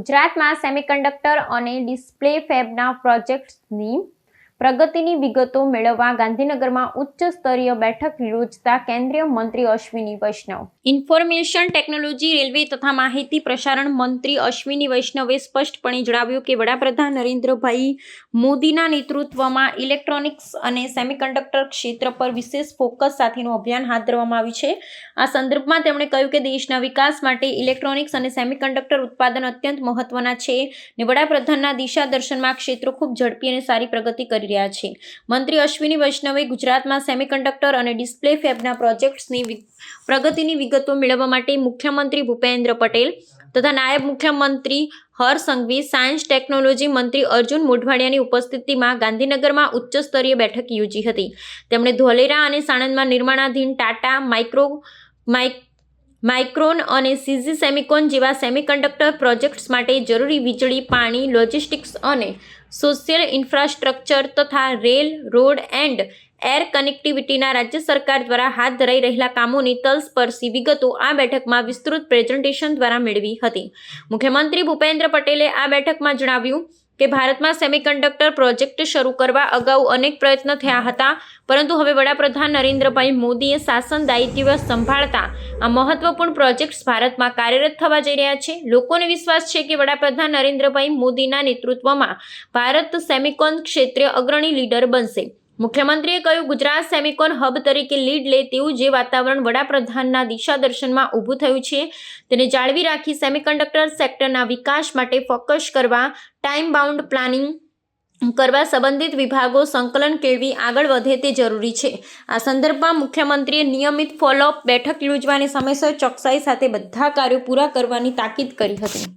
ગુજરાતમાં સેમિકન્ડક્ટર અને ડિસ્પ્લે ફેબના પ્રોજેક્ટ્સની પ્રગતિની વિગતો મેળવવા ગાંધીનગરમાં ઉચ્ચ સ્તરીય બેઠક યોજતા કેન્દ્રીય મંત્રી Ashwini Vaishnaw. Information technology, railway તથા માહિતી પ્રસારણ મંત્રી અશ્વિની વૈષ્ણવે સ્પષ્ટપણે જણાવ્યું કે વડાપ્રધાન નરેન્દ્રભાઈ મોદીના નેતૃત્વમાં ઇલેક્ટ્રોનિક્સ અને સેમિકન્ડક્ટર ક્ષેત્ર પર વિશેષ ફોકસ સાથેનું અભિયાન હાથ ધરવામાં આવ્યું છે. આ સંદર્ભમાં તેમણે કહ્યું કે દેશના વિકાસ માટે ઇલેક્ટ્રોનિક્સ અને સેમિકન્ડક્ટર ઉત્પાદન અત્યંત મહત્વના છે ને વડાપ્રધાનના દિશા દર્શનમાં ક્ષેત્રો ખૂબ ઝડપી અને સારી પ્રગતિ કરી રહ્યા છે. મંત્રી અશ્વિની વૈષ્ણવે ગુજરાતમાં સેમિકન્ડક્ટર અને ડિસ્પ્લે ફેબના પ્રોજેક્ટ્સની પ્રગતિની વિગતો મેળવવા માટે મુખ્યમંત્રી ભૂપેન્દ્ર પટેલ તથા નાયબ મુખ્યમંત્રી હર્ષ સંઘવી, સાયન્સ, ટેકનોલોજી મંત્રી અર્જુન મોઢવાડિયાની ઉપસ્થિતિમાં ગાંધીનગરમાં ઉચ્ચ સ્તરીય બેઠક યોજી હતી. તેમણે ધોલેરા અને સાણંદમાં નિર્માણાધીન ટાટા માઇક્રો, માઇક માઇક્રોન અને સીઝી સેમિકોન જેવા સેમિકન્ડક્ટર પ્રોજેક્ટ્સ માટે જરૂરી વીજળી, પાણી, લોજિસ્ટિક્સ અને સોશિયલ ઇન્ફ્રાસ્ટ્રક્ચર તથા રેલ, રોડ એન્ડ એર કનેક્ટિવિટીના રાજ્ય સરકાર દ્વારા હાથ ધરાઈ રહેલા કામોની તલસ્પર્શી વિગતો આ બેઠકમાં વિસ્તૃત પ્રેઝન્ટેશન દ્વારા મેળવી હતી. મુખ્યમંત્રી ભૂપેન્દ્ર પટેલે આ બેઠકમાં જણાવ્યું કે ભારતમાં સેમિકન્ડક્ટર પ્રોજેક્ટ શરૂ કરવા અગાઉ અનેક પ્રયત્ન થયા હતા, પરંતુ હવે વડાપ્રધાન નરેન્દ્રભાઈ મોદીએ શાસન દાયિત્વ સંભાળતા આ મહત્વપૂર્ણ પ્રોજેક્ટ્સ ભારતમાં કાર્યરત થવા જઈ રહ્યા છે. લોકોને વિશ્વાસ છે કે વડાપ્રધાન નરેન્દ્રભાઈ મોદીના નેતૃત્વમાં ભારત સેમિકોન ક્ષેત્રે અગ્રણી લીડર બનશે. મુખ્યમંત્રીએ કહ્યું, ગુજરાત સેમિકોન હબ તરીકે લીડ લે તેવું જે વાતાવરણ વડાપ્રધાનના દિશાદર્શનમાં ઊભું થયું છે, તેને જાળવી રાખી સેમિકન્ડક્ટર સેક્ટરના વિકાસ માટે ફોકસ કરવા ટાઈમ બાઉન્ડ પ્લાનિંગ કરવા સંબંધિત વિભાગો સંકલન કેળવી આગળ વધે તે જરૂરી છે. આ સંદર્ભમાં મુખ્યમંત્રીએ નિયમિત ફોલોઅપ બેઠક યોજવાની સમયસર ચોકસાઈ સાથે બધા કાર્યો પૂરા કરવાની તાકીદ કરી હતી.